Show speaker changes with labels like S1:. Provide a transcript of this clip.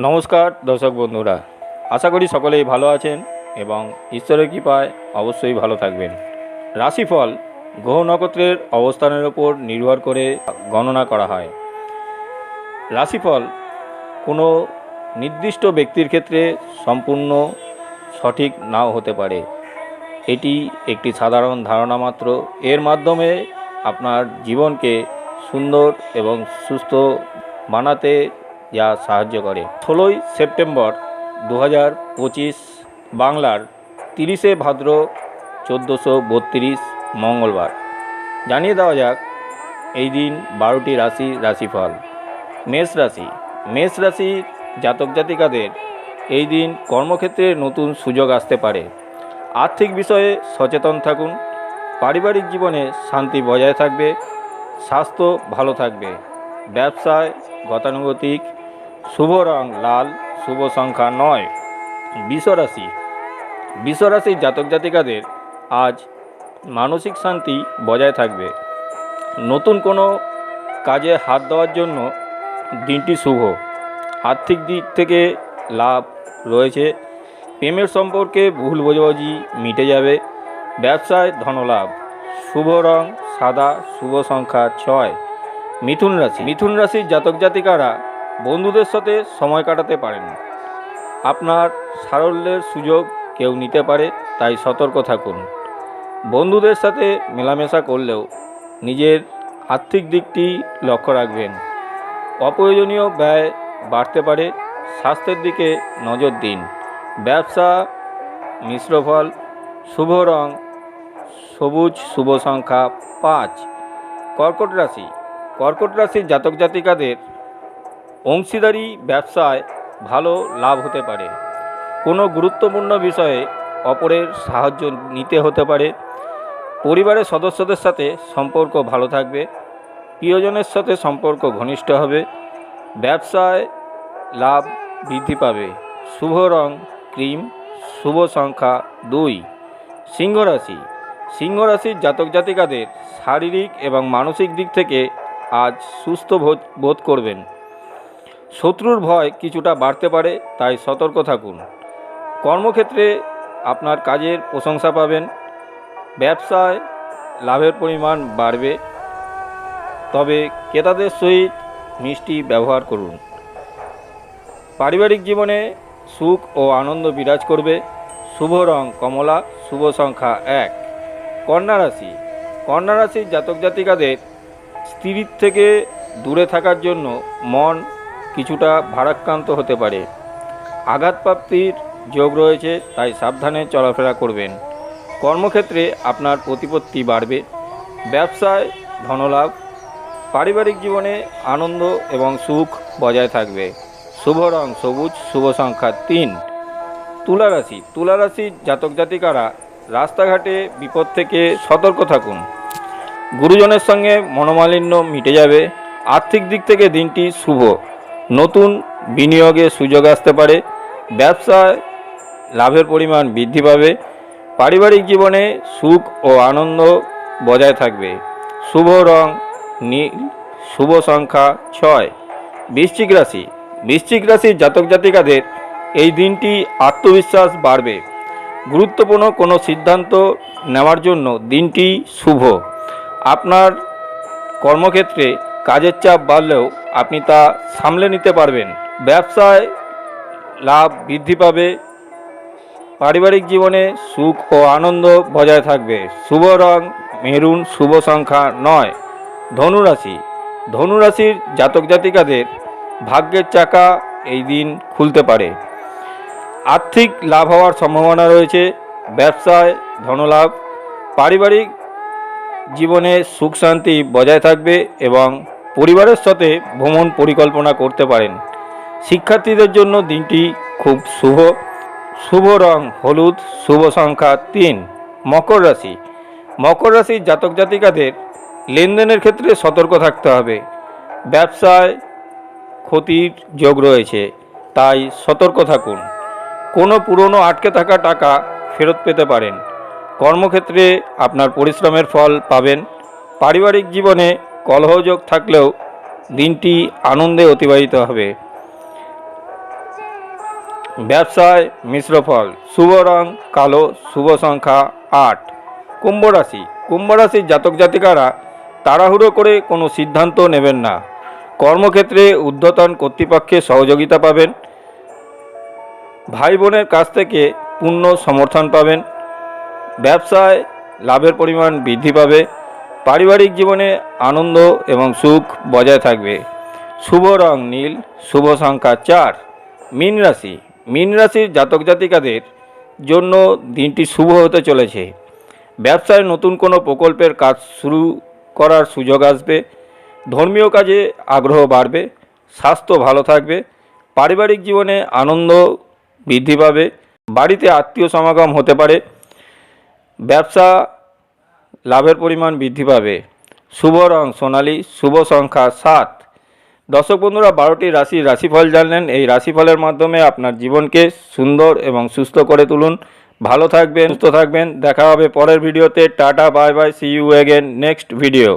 S1: নমস্কার, দর্শক বন্ধুরা। আশা করি সকলেই ভালো আছেন এবং ঈশ্বরের কৃপায় অবশ্যই ভালো থাকবেন। রাশিফল গ্রহ নক্ষত্রের অবস্থানের ওপর নির্ভর করে গণনা করা হয়। রাশিফল কোনো নির্দিষ্ট ব্যক্তির ক্ষেত্রে সম্পূর্ণ সঠিক নাও হতে পারে। এটি একটি সাধারণ ধারণা মাত্র। এর মাধ্যমে আপনার জীবনকে সুন্দর এবং সুস্থ বানাতে যা সাহায্য করে। ষোলোই সেপ্টেম্বর দু হাজার পঁচিশ, বাংলার তিরিশে ভাদ্র চোদ্দোশো বত্রিশ, মঙ্গলবার। জানিয়ে দেওয়া যাক, এই দিন বারোটি রাশি রাশিফল। মেষ রাশি। মেষ রাশির জাতক জাতিকাদের এই দিন কর্মক্ষেত্রে নতুন সুযোগ আসতে পারে। আর্থিক বিষয়ে সচেতন থাকুন। পারিবারিক জীবনে শান্তি বজায় থাকবে। স্বাস্থ্য ভালো থাকবে। ব্যবসায় গতানুগতিক শুভ রং লাল, শুভ সংখ্যা নয়। বিশ্বরাশি। বিশ্বরাশির জাতক জাতিকাদের আজ মানসিক শান্তি বজায় থাকবে। নতুন কোনো কাজে হাত দেওয়ার জন্য দিনটি শুভ। আর্থিক দিক থেকে লাভ রয়েছে। প্রেমের সম্পর্কে ভুল বোঝাবুঝি মিটে যাবে। ব্যবসায় ধনলাভ। শুভ রং সাদা, শুভ সংখ্যা ছয়। মিথুন রাশি। মিথুন রাশির জাতক জাতিকারা বন্ধুদের সাথে সময় কাটাতে পারেন আপনার সারল্যের সুযোগ কেউ নিতে পারে, তাই সতর্ক থাকুন। বন্ধুদের সাথে মেলামেশা করলেও নিজের আর্থিক দিকটি লক্ষ্য রাখবেন। অপ্রয়োজনীয় ব্যয় বাড়তে পারে, স্বাস্থ্যের দিকে নজর দিন। ব্যবসা, মিশ্র ফল, শুভ রং, সবুজ শুভ সংখ্যা পাঁচ। কর্কট রাশি। কর্কট রাশির জাতক জাতিকাদের অংশীদারি ব্যবসায় ভালো লাভ হতে পারে। কোনো গুরুত্বপূর্ণ বিষয়ে অপরের সাহায্য নিতে হতে পারে। পরিবারের সদস্যদের সাথে সম্পর্ক ভালো থাকবে। প্রিয়জনের সাথে সম্পর্ক ঘনিষ্ঠ হবে। ব্যবসায় লাভ বৃদ্ধি পাবে। শুভ রং, ক্রিম, শুভ সংখ্যা দুই। সিংহ রাশি। সিংহ রাশির জাতক জাতিকাদের শারীরিক এবং মানসিক দিক থেকে আজ সুস্থ বোধ বোধ করবেন। শত্রুর ভয় কিছুটা বাড়তে পারে, তাই সতর্ক থাকুন। কর্মক্ষেত্রে আপনার কাজের প্রশংসা পাবেন। ব্যবসায় লাভের পরিমাণ বাড়বে। তবে ক্রেতাদের সহিত মিষ্টি ব্যবহার করুন। পারিবারিক জীবনে সুখ ও আনন্দ বিরাজ করবে। শুভ রং কমলা, শুভ সংখ্যা এক। কন্যা রাশি। কন্যা রাশির জাতক জাতিকাদের স্ত্রীর থেকে দূরে থাকার জন্য মন কিছুটা ভারাক্রান্ত হতে পারে। আঘাতপ্রাপ্তির যোগ রয়েছে, তাই সাবধানে চলাফেরা করবেন। কর্মক্ষেত্রে আপনার প্রতিপত্তি বাড়বে। ব্যবসায় ধনলাভ, পারিবারিক জীবনে আনন্দ এবং সুখ বজায় থাকবে। শুভ রং সবুজ, শুভ সংখ্যা তিন। তুলা রাশি, তুলা জাতক জাতিকারা রাস্তাঘাটে বিপদ থেকে সতর্ক থাকুন। গুরুজনের সঙ্গে মনোমালিন্য মিটে যাবে। আর্থিক দিক থেকে দিনটি শুভ। নতুন বিনিয়োগে সুযোগ আসতে পারে। ব্যবসায় লাভের পরিমাণ বৃদ্ধি পাবে। পারিবারিক জীবনে সুখ ও আনন্দ বজায় থাকবে। শুভ রং, নীল, শুভ সংখ্যা ছয়। বৃশ্চিক রাশি। বৃশ্চিক রাশির জাতক জাতিকাদের এই দিনটি আত্মবিশ্বাস বাড়বে। গুরুত্বপূর্ণ কোনো সিদ্ধান্ত নেওয়ার জন্য দিনটি শুভ। আপনার কর্মক্ষেত্রে কাজের চাপ বাড়লেও আপনি তা সামলে নিতে পারবেন। ব্যবসায় লাভ বৃদ্ধি পাবে, পারিবারিক জীবনে সুখ ও আনন্দ বজায় থাকবে। শুভ রং, মেরুন, শুভ সংখ্যা নয় ধনুরাশি ধনুরাশির জাতক জাতিকাদের ভাগ্যের চাকা এই দিন খুলতে পারে। আর্থিক লাভ হওয়ার সম্ভাবনা রয়েছে, ব্যবসায় ধনলাভ, পারিবারিক জীবনে সুখ শান্তি বজায় থাকবে এবং পরিবারের সাথে ভ্রমণ পরিকল্পনা করতে পারেন। শিক্ষার্থীদের জন্য দিনটি খুব শুভ। শুভ রং, হলুদ, শুভ সংখ্যা তিন, মকর রাশি। মকর রাশির জাতক জাতিকাদের লেনদেনের ক্ষেত্রে সতর্ক থাকতে হবে। ব্যবসায় ক্ষতির যোগ রয়েছে, তাই সতর্ক থাকুন। কোনো পুরনো আটকে থাকা টাকা ফেরত পেতে পারেন। কর্মক্ষেত্রে আপনার পরিশ্রমের ফল পাবেন। পারিবারিক জীবনে কলহযোগ থাকলেও দিনটি আনন্দে অতিবাহিত হবে। ব্যবসায় মিশ্র ফল, শুভ রং, কালো, শুভ সংখ্যা আট। কুম্ভ রাশি, কুম্ভ রাশির জাতক জাতিকারা তাড়াহুড়ো করে কোনো সিদ্ধান্ত নেবেন না। কর্মক্ষেত্রে ঊর্ধ্বতন কর্তৃপক্ষের সহযোগিতা পাবেন। ভাই বোনের কাছ থেকে পূর্ণ সমর্থন পাবেন। ব্যবসায় লাভের পরিমাণ বৃদ্ধি পাবে। পারিবারিক জীবনে আনন্দ এবং সুখ বজায় থাকবে। শুভ রং নীল, শুভ সংখ্যা চার। মীন রাশি। মীন রাশির জাতক জাতিকাদের জন্য দিনটি শুভ হতে চলেছে। ব্যবসায় নতুন কোনো প্রকল্পের কাজ শুরু করার সুযোগ আসবে। ধর্মীয় কাজে আগ্রহ বাড়বে। স্বাস্থ্য ভালো থাকবে। পারিবারিক জীবনে আনন্দ বৃদ্ধি পাবে। বাড়িতে আত্মীয় সমাগম হতে পারে। ব্যবসা লাভের পরিমাণ বৃদ্ধি পাবে। শুভ রং, সোনালি, শুভ সংখ্যা সাত। দর্শক বন্ধুরা, বারোটি রাশির রাশিফল জানলেন। এই রাশিফলের মাধ্যমে আপনার জীবনকে সুন্দর এবং সুস্থ করে তুলুন। ভালো থাকবেন, সুস্থ থাকবেন। দেখা হবে পরের ভিডিওতে। Tata, bye bye see you again next video